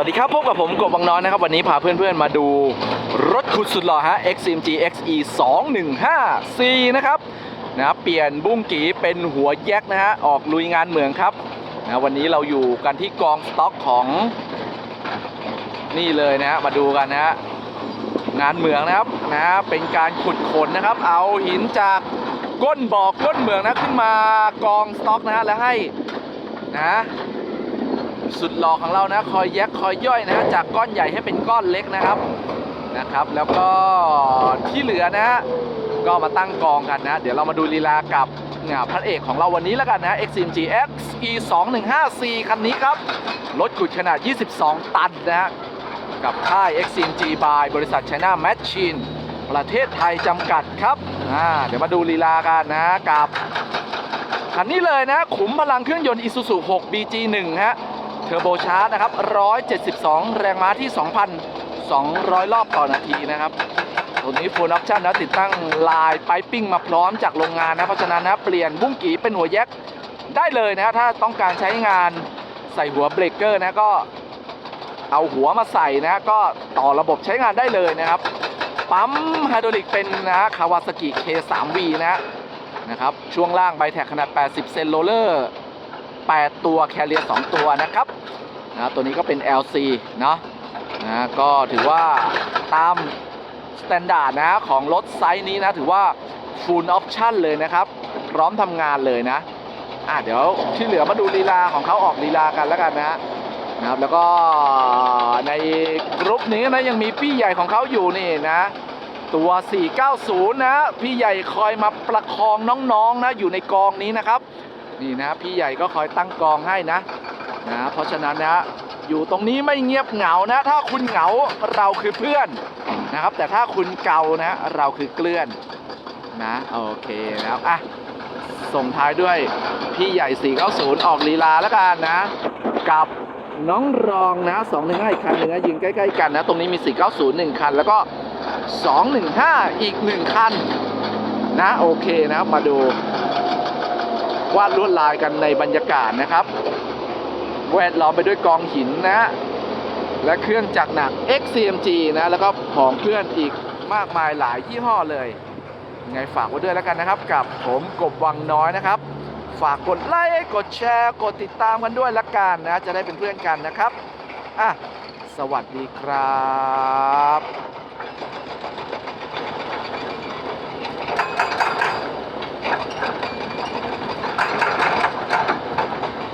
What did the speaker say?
วัสดีครับพบกับผมกบวังน้อยนะครับ วันนี้พาเพื่อนๆมาดูรถขุดสุดหล่อฮะ XMG XE 215 C นะครับนะครับเปลี่ยนบุ้งกีเป็นหัวแยกนะฮะออกลุยงานเหมืองครับนะวันนี้เราอยู่กันที่กองสต็อกของนี่เลยนะฮะมาดูกันนะฮะงานเหมืองนะครับนะฮะเป็นการขุดขนนะครับ เอาหินจากก้นบ่อก้นเหมืองนะขึ้นมากองสต็อกนะฮะแล้วให้นะ สุดหล่อของเรานะคอยแยกคอยย่อยนะฮะจากก้อนใหญ่ให้เป็นก้อนเล็กนะครับนะครับ แล้วก็ที่เหลือนะฮะก็มาตั้งกองกันนะ เดี๋ยวเรามาดูลีลากับเนี่ยพระเอกของเราวันนี้แล้วกันนะ XMG X E 2 1 5 C คันนี้ครับ รถขุดขนาด 22 ตันนะฮะกับค่าย XMG by บริษัท China Machine ประเทศไทยจำกัดครับอ่าเดี๋ยวมาดูลีลากันนะกับคันนี้เลยนะ ขุมพลังเครื่องยนต์ Isuzu 6 BG1 ฮะ เทอร์โบชาร์จนะครับ 172 แรงม้าที่ 2,200 รอบต่อนาทีนะครับ ตัวนี้ Full Option นะติดตั้งลายไปปิ้งมาพร้อมจากโรงงานนะ เพราะฉะนั้นนะเปลี่ยนบุ้งกีเป็นหัวแยกได้เลยนะถ้าต้องการใช้งานใส่หัวเบรกเกอร์นะก็เอาหัวมาใส่นะก็ต่อระบบใช้งานได้เลยนะครับ ปั๊มไฮดรอลิกเป็นนะคาวาสกิ K3V นะนะครับช่วงล่างไบแท็กขนาด 80 เซนโรเลอร์ 8 ตัวแคเรีย2ตัวนะครับนะตัวนี้ก็เป็น LC เนาะนะก็ถือว่าตามสแตนดาร์ดนะของรถไซส์นี้นะถือว่า Full Option เลยนะครับ พร้อมทำงานเลยนะอะเดี๋ยวที่เหลือมาดูลีลาของเขาออกลีลากันแล้วกันนะนะครับแล้วก็ในกรุ๊ปนี้นะยังมีพี่ใหญ่ของเขาอยู่นี่นะตัว 490 นะ พี่ใหญ่คอยมาประคองน้องๆนะอยู่ในกองนี้นะครับ นี่นะพี่ใหญ่ก็คอยตั้งกองให้นะนะเพราะฉะนั้นนะอยู่ตรงนี้ไม่เงียบเหงานะ ถ้าคุณเหงาเราคือเพื่อนนะครับ แต่ถ้าคุณเกานะ เราคือเกลื่อนนะโอเคนะครับอะส่งท้ายด้วยพี่ใหญ่ 490 ออกลีลาแล้วกันนะ กับน้องรองนะ 215 อีกคันหนึ่งนะยืนใกล้ ๆ กันนะ ตรงนี้มี 490 1 คัน แล้วก็ 215 อีก 1 คันนะ โอเคนะ มาดู วาดลวดลายกันในบรรยากาศนะครับ แวดล้อมไปด้วยกองหินนะและเครื่องจักรหนัก XCMG นะ แล้วก็ของเพื่อนอีกมากมายหลายยี่ห้อเลยยังไงฝากไว้ด้วยแล้วกันนะครับ กับผมกบวังน้อยนะครับ ฝากกดไลค์กดแชร์ กดติดตามกันด้วยละกันนะ จะได้เป็นเพื่อนกันนะครับอะสวัสดีครับ